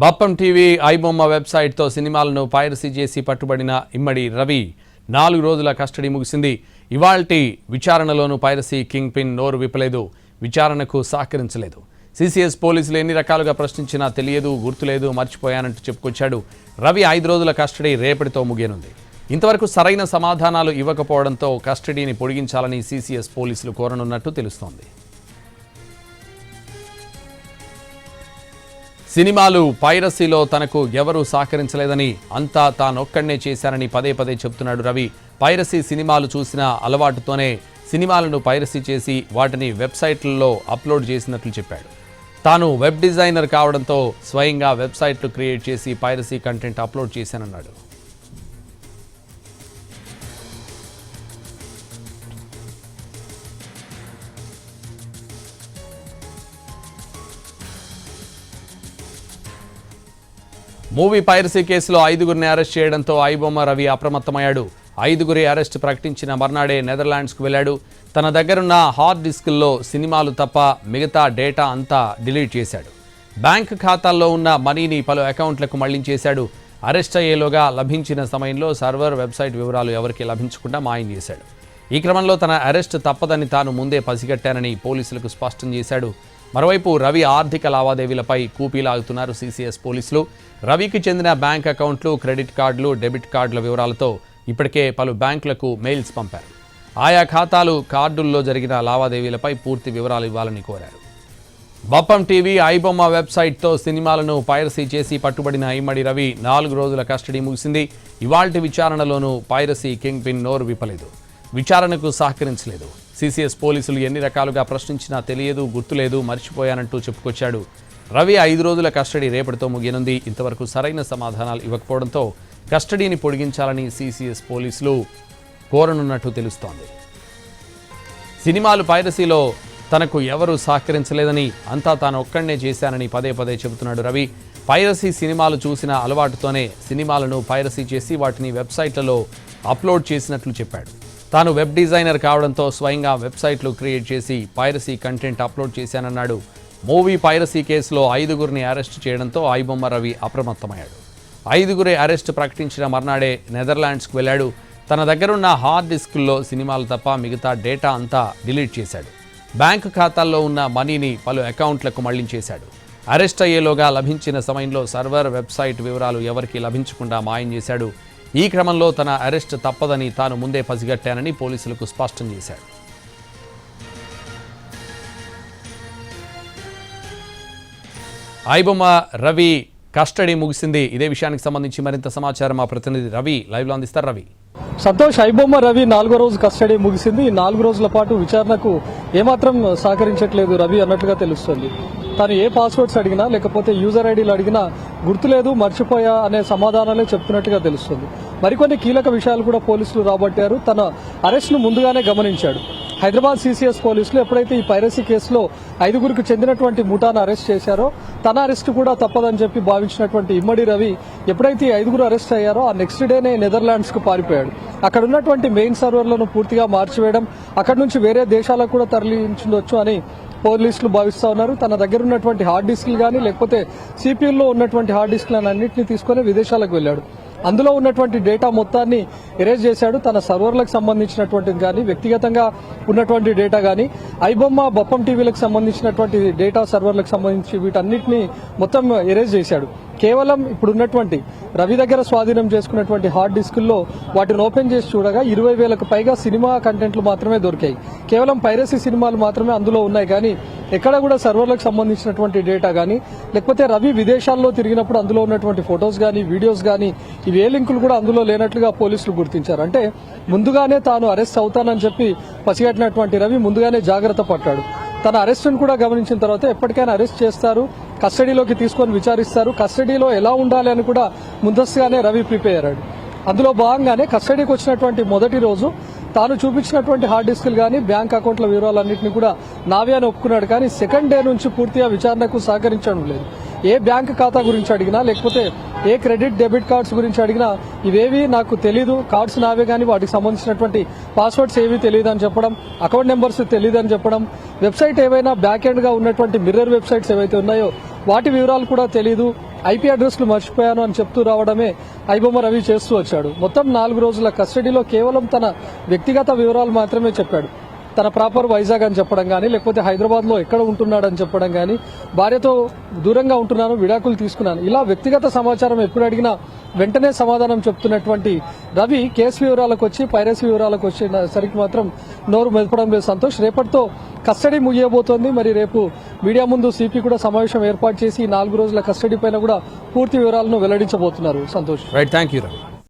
Bappam TV iBomma వెబ్సైట్తో సినిమాలను piracy చేసి పట్టుబడిన ఇమ్మడి రవి నాలుగు రోజుల కస్టడీ ముగిసింది. ఇవాల్టి విచారణలోనూ పైరసీ కింగ్ పిన్ నోరు విప్పలేదు. విచారణకు సహకరించలేదు. సిసిఎస్ పోలీసులు ఎన్ని రకాలుగా ప్రశ్నించినా తెలియదు గుర్తులేదు మర్చిపోయానంటూ చెప్పుకొచ్చాడు. రవి ఐదు రోజుల కస్టడీ రేపటితో ముగియనుంది. ఇంతవరకు సరైన సమాధానాలు ఇవ్వకపోవడంతో కస్టడీని పొడిగించాలని సిసిఎస్ పోలీసులు కోరనున్నట్టు తెలుస్తోంది. సినిమాలు పైరసీలో తనకు ఎవరూ సహకరించలేదని అంతా తానొక్కడనే చేశానని పదే పదే చెప్తున్నాడు రవి. పైరసీ సినిమాలు చూసిన అలవాటుతోనే సినిమాలను పైరసీ చేసి వాటిని వెబ్సైట్లలో అప్లోడ్ చేసినట్లు చెప్పాడు. తాను వెబ్ డిజైనర్ కావడంతో స్వయంగా వెబ్సైట్లు క్రియేట్ చేసి పైరసీ కంటెంట్ అప్లోడ్ చేశానన్నాడు. మూవీ పైరసీ కేసులో ఐదుగురిని అరెస్ట్ చేయడంతో ఐబొమ్మ రవి అప్రమత్తమయ్యాడు. ఐదుగురి అరెస్ట్ ప్రకటించిన మర్నాడే నెదర్లాండ్స్కు వెళ్ళాడు. తన దగ్గరున్న హార్డ్ డిస్కుల్లో సినిమాలు తప్ప మిగతా డేటా అంతా డిలీట్ చేశాడు. బ్యాంక్ ఖాతాల్లో ఉన్న మనీని పలు అకౌంట్లకు మళ్ళించేశాడు. అరెస్ట్ అయ్యేలోగా లభించిన సమయంలో సర్వర్ వెబ్సైట్ వివరాలు ఎవరికి లభించకుండా మాయం చేశాడు. ఈ క్రమంలో తన అరెస్ట్ తప్పదని తాను ముందే పసిగట్టానని పోలీసులకు స్పష్టం చేశాడు. మరోవైపు రవి ఆర్థిక లావాదేవీలపై కూపీలాగుతున్నారు సీసీఎస్ పోలీసులు. రవికి చెందిన బ్యాంక్ అకౌంట్లు క్రెడిట్ కార్డులు డెబిట్ కార్డుల వివరాలతో ఇప్పటికే పలు బ్యాంకులకు మెయిల్స్ పంపారు. ఆయా ఖాతాలు కార్డుల్లో జరిగిన లావాదేవీలపై పూర్తి వివరాలు ఇవ్వాలని కోరారు. బప్పం టీవీ ఐబొమ్మ వెబ్సైట్తో సినిమాలను పైరసీ చేసి పట్టుబడిన ఇమ్మడి రవి నాలుగు రోజుల కస్టడీ ముగిసింది. ఇవాల్టి విచారణలోనూ పైరసీ కింగ్ పిన్ నోరు విప్పలేదు. విచారణకు సహకరించలేదు. సీసీఎస్ పోలీసులు ఎన్ని రకాలుగా ప్రశ్నించినా తెలియదు గుర్తులేదు మర్చిపోయానంటూ చెప్పుకొచ్చాడు. రవి ఐదు రోజుల కస్టడీ రేపటితో ముగియనుంది. ఇంతవరకు సరైన సమాధానాలు ఇవ్వకపోవడంతో కస్టడీని పొడిగించాలని సీసీఎస్ పోలీసులు కోరనున్నట్టు తెలుస్తోంది. సినిమాలు పైరసీలో తనకు ఎవరూ సహకరించలేదని అంతా తాను ఒక్కడనే చేశానని పదే పదే చెబుతున్నాడు రవి. పైరసీ సినిమాలు చూసిన అలవాటుతోనే సినిమాలను పైరసీ చేసి వాటిని వెబ్సైట్లలో అప్లోడ్ చేసినట్లు చెప్పాడు. తాను వెబ్ డిజైనర్ కావడంతో స్వయంగా వెబ్సైట్లు క్రియేట్ చేసి పైరసీ కంటెంట్ అప్లోడ్ చేశానన్నాడు. మూవీ పైరసీ కేసులో ఐదుగురిని అరెస్ట్ చేయడంతో ఐబొమ్మ రవి అప్రమత్తమయ్యాడు. ఐదుగురి అరెస్ట్ ప్రకటించిన మర్నాడే నెదర్లాండ్స్కు వెళ్ళాడు. తన దగ్గరున్న హార్డ్ డిస్కుల్లో సినిమాలు తప్ప మిగతా డేటా అంతా డిలీట్ చేశాడు. బ్యాంకు ఖాతాల్లో ఉన్న మనీని పలు అకౌంట్లకు మళ్ళించేశాడు. అరెస్ట్ అయ్యేలోగా లభించిన సమయంలో సర్వర్ వెబ్సైట్ వివరాలు ఎవరికీ లభించకుండా మాయం చేశాడు. ఈ క్రమంలో తన అరెస్ట్ తప్పదని తాను ముందే పసిగట్టానని పోలీసులకు స్పష్టం చేశాడు. ఐబొమ్మ రవి కస్టడీ ముగిసింది. ఇదే విషయానికి సంబంధించి మరింత సమాచారం మా ప్రతినిధి రవి లైవ్లో అందిస్తారు. రవి. సంతోష్ ఐబొమ్మ రవి నాలుగో రోజు కస్టడీ ముగిసింది. నాలుగు రోజుల పాటు విచారణకు ఏమాత్రం సహకరించట్లేదు రవి అన్నట్టుగా తెలుస్తుంది. తాను ఏ పాస్వర్డ్స్ అడిగినా లేకపోతే యూజర్ ఐడీలు అడిగినా గుర్తులేదు మర్చిపోయా అనే సమాధానాలే చెప్తున్నట్టుగా తెలుస్తుంది. మరికొన్ని కీలక విషయాలు కూడా పోలీసులు రాబట్టారు. తన అరెస్ట్ను ముందుగానే గమనించాడు. హైదరాబాద్ సీసీఎస్ పోలీసులు ఎప్పుడైతే ఈ పైరసీ కేసులో ఐదుగురికి చెందినటువంటి ముఠాను అరెస్ట్ చేశారో తన అరెస్ట్ కూడా తప్పదని చెప్పి భావించినటువంటి ఇమ్మడి రవి ఎప్పుడైతే ఐదుగురు అరెస్ట్ అయ్యారో ఆ నెక్స్ట్ డేనే నెదర్లాండ్స్కు పారిపోయాడు. అక్కడ ఉన్నటువంటి మెయిన్ సర్వర్లను పూర్తిగా మార్చివేయడం అక్కడ నుంచి వేరే దేశాలకు కూడా తరలించవచ్చు అని పోలీసులు భావిస్తా ఉన్నారు. తన దగ్గర ఉన్నటువంటి హార్డ్ డిస్క్లు కానీ లేకపోతే సిపియూల్లో ఉన్నటువంటి హార్డ్ డిస్క్లను అన్నింటినీ తీసుకొని విదేశాలకు వెళ్ళాడు. అందులో ఉన్నటువంటి డేటా మొత్తాన్ని ఎరేజ్ చేశాడు. తన సర్వర్లకు సంబంధించినటువంటిది కానీ వ్యక్తిగతంగా ఉన్నటువంటి డేటా కానీ ఐబొమ్మ బొప్పం టీవీలకు సంబంధించినటువంటి డేటా సర్వర్లకు సంబంధించి వీటన్నిటిని మొత్తం ఎరేజ్ చేశాడు. కేవలం ఇప్పుడున్నటువంటి రవి దగ్గర స్వాధీనం చేసుకున్నటువంటి హార్డ్ డిస్కుల్లో వాటిని ఓపెన్ చేసి చూడగా ఇరవై వేలకు పైగా సినిమా కంటెంట్లు మాత్రమే దొరికాయి. కేవలం పైరసీ సినిమాలు మాత్రమే అందులో ఉన్నాయి కానీ ఎక్కడ కూడా సర్వర్లకు సంబంధించినటువంటి డేటా కానీ లేకపోతే రవి విదేశాల్లో తిరిగినప్పుడు అందులో ఉన్నటువంటి ఫొటోస్ కానీ వీడియోస్ కానీ ఇవి ఏ లింకులు కూడా అందులో లేనట్లుగా పోలీసులు గుర్తించారు. అంటే ముందుగానే తాను అరెస్ట్ అవుతానని చెప్పి పసిగట్టినటువంటి రవి ముందుగానే జాగ్రత్త పట్టాడు తన అరెస్ట్ను కూడా గమనించిన తర్వాత ఎప్పటికైనా అరెస్ట్ చేస్తారు. కస్టడీలోకి తీసుకొని విచారిస్తారు. కస్టడీలో ఎలా ఉండాలి అని కూడా ముందస్తుగానే రవి ప్రిపేర్ అయ్యాడు. అందులో భాగంగానే కస్టడీకి వచ్చినటువంటి మొదటి రోజు తాను చూపించినటువంటి హార్డ్ డిస్కులు కానీ బ్యాంక్ అకౌంట్ల వివరాలన్నింటినీ కూడా నావే అని ఒప్పుకున్నాడు. కానీ సెకండ్ డే నుంచి పూర్తిగా విచారణకు సహకరించడం లేదు. ఏ బ్యాంక్ ఖాతా గురించి అడిగినా లేకపోతే ఏ క్రెడిట్ డెబిట్ కార్డ్స్ గురించి అడిగినా ఇవేవి నాకు తెలీదు. కార్డ్స్ నావే కానీ వాటికి సంబంధించినటువంటి పాస్వర్డ్స్ ఏవి తెలియదు అని చెప్పడం అకౌంట్ నెంబర్స్ తెలియదు అని చెప్పడం వెబ్సైట్ ఏవైనా బ్యాక్ ఎండ్గా ఉన్నటువంటి మిర్రర్ వెబ్సైట్స్ ఏవైతే ఉన్నాయో వాటి వివరాలు కూడా తెలియదు ఐపీ అడ్రస్లు మర్చిపోయాను అని చెప్తూ రావడమే ఐబొమ్మ రవి చేస్తూ వచ్చాడు. మొత్తం నాలుగు రోజుల కస్టడీలో కేవలం తన వ్యక్తిగత వివరాలు మాత్రమే చెప్పాడు. తన ప్రాపర్ వైజాగ్ అని చెప్పడం కానీ లేకపోతే హైదరాబాద్లో ఎక్కడ ఉంటున్నాడని చెప్పడం కానీ భార్యతో దూరంగా ఉంటున్నాను విడాకులు తీసుకున్నాను. ఇలా వ్యక్తిగత సమాచారం ఎప్పుడు అడిగినా వెంటనే సమాధానం చెప్తున్నటువంటి రవి కేసు వివరాలకు వచ్చి పైరసీ వివరాలకు వచ్చేసరికి మాత్రం నోరు మెదపడం లేదు. సంతోష్ రేపటితో కస్టడీ ముగియబోతోంది. మరి రేపు మీడియా ముందు సిపి కూడా సమావేశం ఏర్పాటు చేసి నాలుగు రోజుల కస్టడీ పైన కూడా పూర్తి వివరాలను వెల్లడించబోతున్నారు. Santosh. Right thank you Ravi